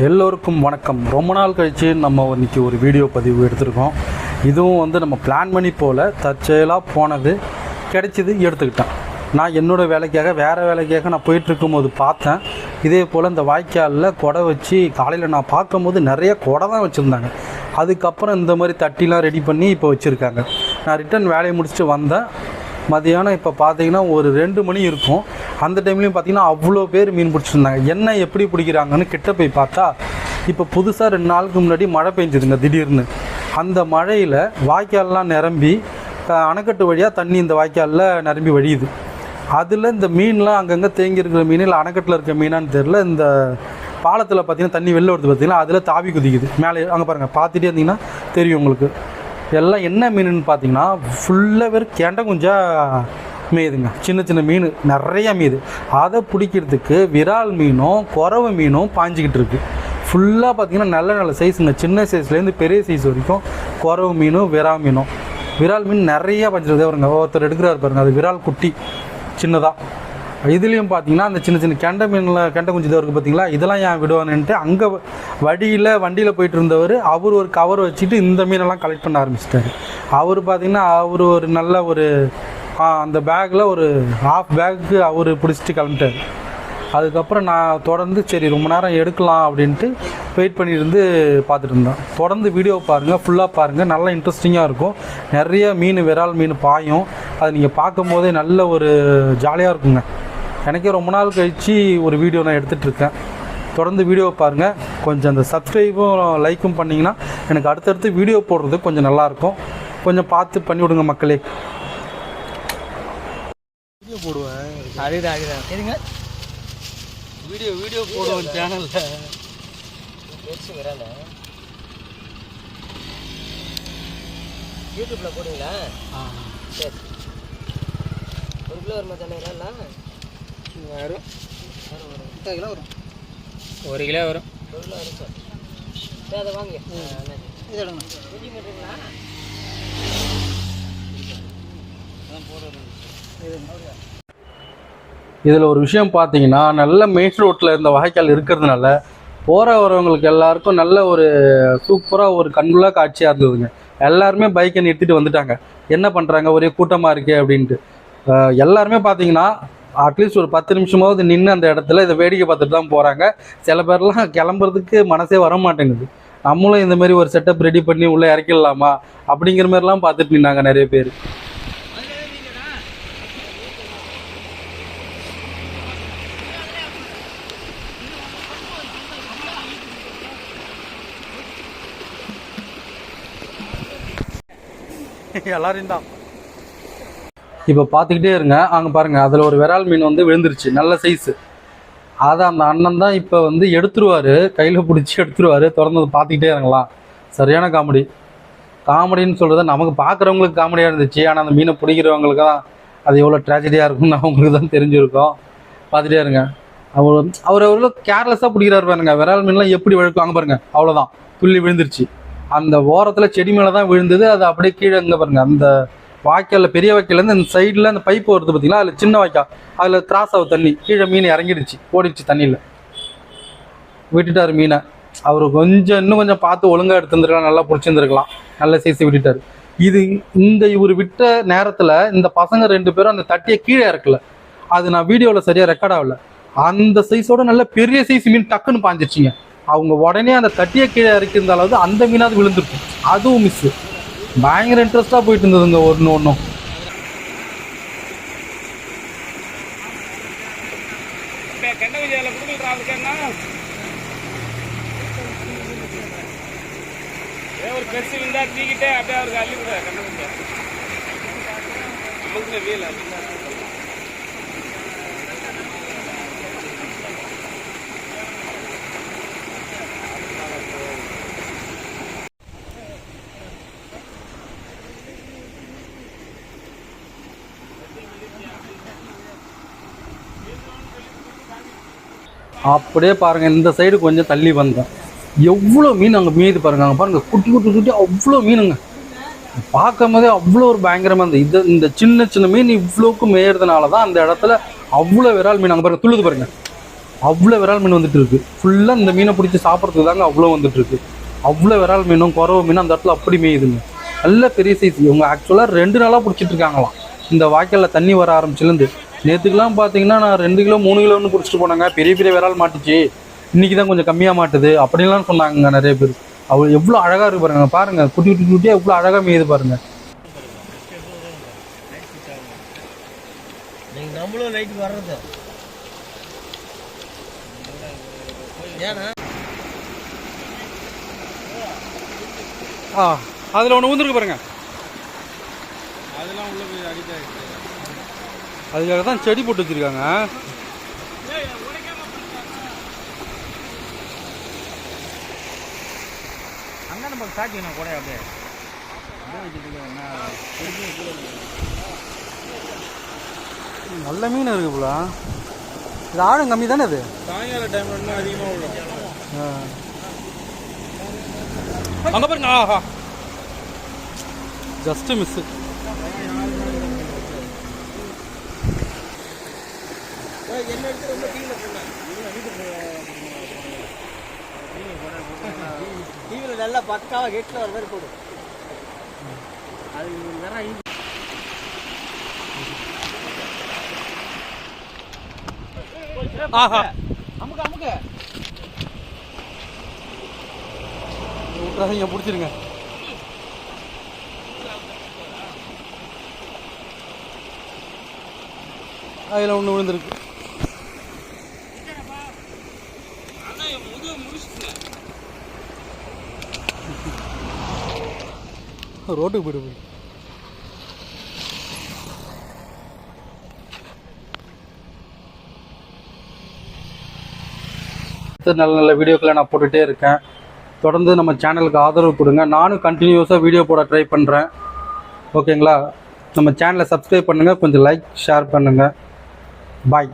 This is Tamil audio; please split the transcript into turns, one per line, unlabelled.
எல்லோருக்கும் வணக்கம். ரொம்ப நாள் கழித்து நம்ம இன்றைக்கி ஒரு வீடியோ பதிவு எடுத்திருக்கோம். இதுவும் வந்து நம்ம பிளான் பண்ணி போல் தற்செயலாக போனது கிடைச்சிது எடுத்துக்கிட்டேன். நான் என்னோடய வேலைக்காக வேறு வேலைக்காக நான் போயிட்டுருக்கும்போது பார்த்தேன். இதே போல் இந்த வாய்க்காலில் கொடை வச்சு காலையில் நான் பார்க்கும்போது நிறைய கொடை தான் வச்சுருந்தாங்க. அதுக்கப்புறம் இந்த மாதிரி தட்டிலாம் ரெடி பண்ணி இப்போ வச்சுருக்காங்க. நான் ரிட்டன் வேலையை முடிச்சுட்டு வந்தேன். மதியானம் இப்போ பார்த்தீங்கன்னா ஒரு ரெண்டு மணி இருக்கும். அந்த டைம்லேயும் பார்த்தீங்கன்னா அவ்வளோ பேர் மீன் பிடிச்சிருந்தாங்க. என்ன எப்படி பிடிக்கிறாங்கன்னு கிட்ட போய் பார்த்தா இப்போ புதுசாக ரெண்டு நாளுக்கு முன்னாடி மழை பெஞ்சுதுங்க திடீர்னு. அந்த மழையில் வாய்க்கால்லாம் நிரம்பி அணைக்கட்டு வழியாக தண்ணி இந்த வாய்க்காலில் நிரம்பி வழியுது. அதில் இந்த மீன்லாம் அங்கங்கே தேங்கி இருக்கிற மீன் இல்லை அணைக்கட்டில் இருக்க மீனான்னு தெரில இந்த பாலத்தில் பார்த்தீங்கன்னா தண்ணி வெளில வருது பார்த்தீங்கன்னா அதில் தாவி குதிக்குது. மேலே அங்கே பாருங்கள் பார்த்துட்டே இருந்தீங்கன்னா தெரியும் உங்களுக்கு. எல்லாம் என்ன மீனுன்னு பார்த்தீங்கன்னா ஃபுல்லாக வெறும் கெண்ட குஞ்சா மீதுங்க. சின்ன சின்ன மீன் நிறைய மீது. அதை பிடிக்கிறதுக்கு விரால் மீனும் குறவு மீனும் பாஞ்சிக்கிட்டு இருக்கு. ஃபுல்லாக பார்த்தீங்கன்னா நல்ல நல்ல சைஸுங்க சின்ன சைஸ்லேருந்து பெரிய சைஸ் வரைக்கும் குறவு மீனும் விரா மீனும். விரால் மீன் நிறைய பஞ்சிருந்தே வருங்க ஒருத்தர் எடுக்கிறாரு பாருங்க அது விரால் குட்டி சின்னதாக இதுலேயும் பார்த்தீங்கன்னா அந்த சின்ன சின்ன கெண்டை மீனில் கெண்டை குஞ்சு தான் இருக்குது பார்த்தீங்களா? இதெல்லாம் ஏன் விடுவானுன்ட்டு அங்கே வழியில் வண்டியில் போயிட்டு இருந்தவர் அவர் ஒரு கவர் வச்சுட்டு இந்த மீனெல்லாம் கலெக்ட் பண்ண ஆரம்பிச்சிட்டாரு. அவர் பார்த்தீங்கன்னா அவர் ஒரு நல்ல ஒரு அந்த பேக்கில் ஒரு ஹாஃப் பேக்கு அவர் பிடிச்சிட்டு கிளம்பிட்டார். அதுக்கப்புறம் நான் தொடர்ந்து சரி ரொம்ப நேரம் எடுக்கலாம் அப்படின்ட்டு வெயிட் பண்ணியிருந்து பார்த்துட்டு இருந்தேன். தொடர்ந்து வீடியோ பாருங்கள் ஃபுல்லாக பாருங்கள் நல்லா இன்ட்ரெஸ்டிங்காக இருக்கும். நிறைய மீன் விரால் மீன் பாயும். அதை நீங்கள் பார்க்கும் போதே நல்ல ஒரு ஜாலியாக இருக்குங்க. எனக்கே ரொம்ப நாள் கழித்து ஒரு வீடியோ நான் எடுத்துகிட்ருக்கேன் தொடர்ந்து வீடியோ பாருங்கள் கொஞ்சம் அந்த சப்ஸ்கிரைபும் லைக்கும் பண்ணிங்கன்னா எனக்கு அடுத்தடுத்து வீடியோ போடுறது கொஞ்சம் நல்லாயிருக்கும் கொஞ்சம் பார்த்து பண்ணிவிடுங்க மக்களே. போடுவேன்.
அதுதான் அதுதான். எதுங்க
வீடியோ வீடியோ போடுவேன் சேனலில்
பெருசு விரல யூடியூப்பில் போடுவீங்களா? சரி. ஒரு கிலோ வருமா தானே
வரும். எத்தனை கிலோ வரும்.
ஒரு கிலோ வரும். ஒரு கிலோ வரும். சார் சரி அதை வாங்க.
இது எடுங்க.
குஞ்சு மட்டுங்களா
இதில் ஒரு விஷயம் பார்த்தீங்கன்னா நல்ல மெயின் ரோட்டில் இருந்த வாய்க்கால் இருக்கிறதுனால போகிற வரவங்களுக்கு எல்லாருக்கும் நல்ல ஒரு சூப்பராக ஒரு கண்குள்ளா காட்சியாக இருந்ததுங்க. எல்லாருமே பைக்கை நிறுத்திட்டு வந்துட்டாங்க. என்ன பண்ணுறாங்க ஒரே கூட்டமாக இருக்கே அப்படின்ட்டு. எல்லாருமே பார்த்தீங்கன்னா அட்லீஸ்ட் ஒரு பத்து நிமிஷமாவது நின்று அந்த இடத்துல இதை வேடிக்கை பார்த்துட்டு தான் போகிறாங்க சில பேர்லாம் கிளம்புறதுக்கு மனசே வர மாட்டேங்குது. நம்மளும் இந்த மாதிரி ஒரு செட்டப் ரெடி பண்ணி உள்ளே இறக்கிடலாமா? அப்படிங்கிற மாதிரிலாம் பார்த்துட்டு நின்னாங்க நிறைய பேர். எல்லாரையும் தான். இப்போ பார்த்துக்கிட்டே இருங்க. அங்கே பாருங்கள் அதில் ஒரு விரால் மீன் வந்து விழுந்துருச்சு. நல்ல சைஸு அதை அந்த அண்ணன் தான் இப்போ வந்து எடுத்துருவார். கையில் பிடிச்சி எடுத்துருவார். திறந்து பார்த்துக்கிட்டே இருங்களாம் சரியான காமெடி. காமெடின்னு சொல்கிறது நமக்கு பார்க்குறவங்களுக்கு காமெடியாக இருந்துச்சு. ஆனால் அந்த மீனை பிடிக்கிறவங்களுக்கு தான் அது எவ்வளோ ட்ராஜடியாக இருக்கும்னு அவங்களுக்கு தான் தெரிஞ்சிருக்கோம். பார்த்துட்டே இருங்க. அவர் அவர் எவ்வளோ கேர்லெஸ்ஸாக பிடிக்கிறாரு பாருங்க. விரால் மீன்லாம் எப்படி வழக்குவாங்க பாருங்கள் அவ்வளோதான் துள்ளி விழுந்துருச்சு. அந்த ஓரத்தில் செடி மேலே தான் விழுந்தது. அது அப்படியே கீழே இங்கே பாருங்க. அந்த வாய்க்காலில் பெரிய வாய்க்கால்லேருந்து இந்த சைடில் அந்த பைப் வருது பார்த்தீங்களா அதில் சின்ன வாய்க்கால். அதில் திராஸ் ஆகும் தண்ணி. கீழே மீன் இறங்கிடுச்சு. ஓடிடுச்சு தண்ணியில். விட்டுட்டார் மீனை. அவர் கொஞ்சம் இன்னும் கொஞ்சம் பார்த்து ஒழுங்காக எடுத்துருந்துருக்கலாம். நல்லா பிடிச்சிருந்துருக்கலாம். நல்ல சைஸ் விட்டுட்டார். இது இந்த இவர் விட்ட நேரத்தில் இந்த பசங்க ரெண்டு பேரும் அந்த தட்டியை கீழே இறக்கல. அது நான் வீடியோவில் சரியாக ரெக்கார்ட் ஆகல. அந்த சைஸோட நல்ல பெரிய சைஸ் மீன் டக்குன்னு பாஞ்சிருச்சிங்க. அவங்க உடனே அந்த தட்டியை கீழே இறக்கியிருந்த அளவு அந்த மீனாவது விழுந்துருக்கும். அதுவும் மிஸ்ஸு பயங்கர இன்ட்ரெஸ்டாக போயிட்டு இருந்ததுங்க ஒன்று ஒன்றும்
ஒரு பெருசு விழுந்தா தீக்கிட்டே அப்படியே அவருக்கு அள்ளி விட கண்ணு நமக்கு வீல்
அப்படியே பாருங்க இந்த சைடு கொஞ்சம் தள்ளி வந்தேன் எவ்வளோ மீன் அங்கே மீது பாருங்க அங்கே பாருங்க குட்டி குட்டி குட்டி அவ்வளோ மீனுங்க. பார்க்கும் போதே அவ்வளோ ஒரு பயங்கரமாக இருந்தது. இது இந்த சின்ன சின்ன மீன் இவ்வளோக்கு மேயறதுனால தான் அந்த இடத்துல அவ்வளோ விரால் மீன் அங்கே பாருங்க துள்ளுது பாருங்க. அவ்வளோ விரால் மீன் வந்துட்டு இருக்கு. ஃபுல்லாக இந்த மீனை பிடிச்சி சாப்பிட்றதுக்கு தாங்க அவ்வளோ வந்துட்டு இருக்கு. அவ்வளோ விரால் மீனும் குறவு மீனும் அந்த இடத்துல அப்படி மேயுதுங்க. நல்ல பெரிய சைஸ் இவங்க ஆக்சுவலாக ரெண்டு நாளாக பிடிச்சிட்டு இருக்காங்களாம். இந்த வாய்க்காலில் தண்ணி வர ஆரம்பிச்சுலேருந்து நேற்றுக்கெல்லாம் பார்த்தீங்கன்னா நான் ரெண்டு கிலோ மூணு கிலோன்னு பிடிச்சிட்டு போனாங்க. பெரிய பெரிய விரால் மாட்டுச்சு. இன்னைக்கு தான் கொஞ்சம் கம்மியாக மாட்டுது. அப்படின்லாம் சொன்னாங்க நிறைய பேர். அவள் எவ்வளோ அழகாக இருக்கு பாருங்க. பாருங்க குட்டி குட்டி குட்டியாக எவ்வளோ அழகாக மேயுது பாருங்க.
நம்மளும் நைட்டு வர்றது.
ஆ அதில் ஒன்று ஊந்துருக்கு பாருங்க.
அதெல்லாம் உள்ள போய் அடித்தாயிடுச்சு
அதுக்காக தான் செடி போட்டு வச்சிருக்காங்க.
அங்கே நம்ம சாட்டிக்கணும் கூட அப்படியே?
நல்ல மீன் இருக்கு போல. இது ஆழம் கம்மி தானே இது?
சாயங்கால டைம்ல இன்னும் அதிகமாக
அங்கே பாருங்க ஆஹா. ஜஸ்ட் மிஸ்
என்ன எடுத்து ரொம்ப டீவில் போடலாம் டிவியில் நல்லா பக்காவாக கெட்டில் வர மாதிரி போடு. அது நேரம்
ஆஹா.
அமுக்கு அமுக்கு.
பிடிச்சிருங்க. அதில் ஒன்று விழுந்திருக்கு. ரோட்டுக்கு போயிடு போய் நல்ல நல்ல வீடியோக்களை நான் போட்டுகிட்டே இருக்கேன். தொடர்ந்து நம்ம சேனலுக்கு ஆதரவு கொடுங்க. நானும் கண்டினியூஸாக வீடியோ போட ட்ரை பண்ணுறேன் ஓகேங்களா நம்ம சேனலை சப்ஸ்கிரைப் பண்ணுங்கள் கொஞ்சம் லைக் ஷேர் பண்ணுங்கள் பாய்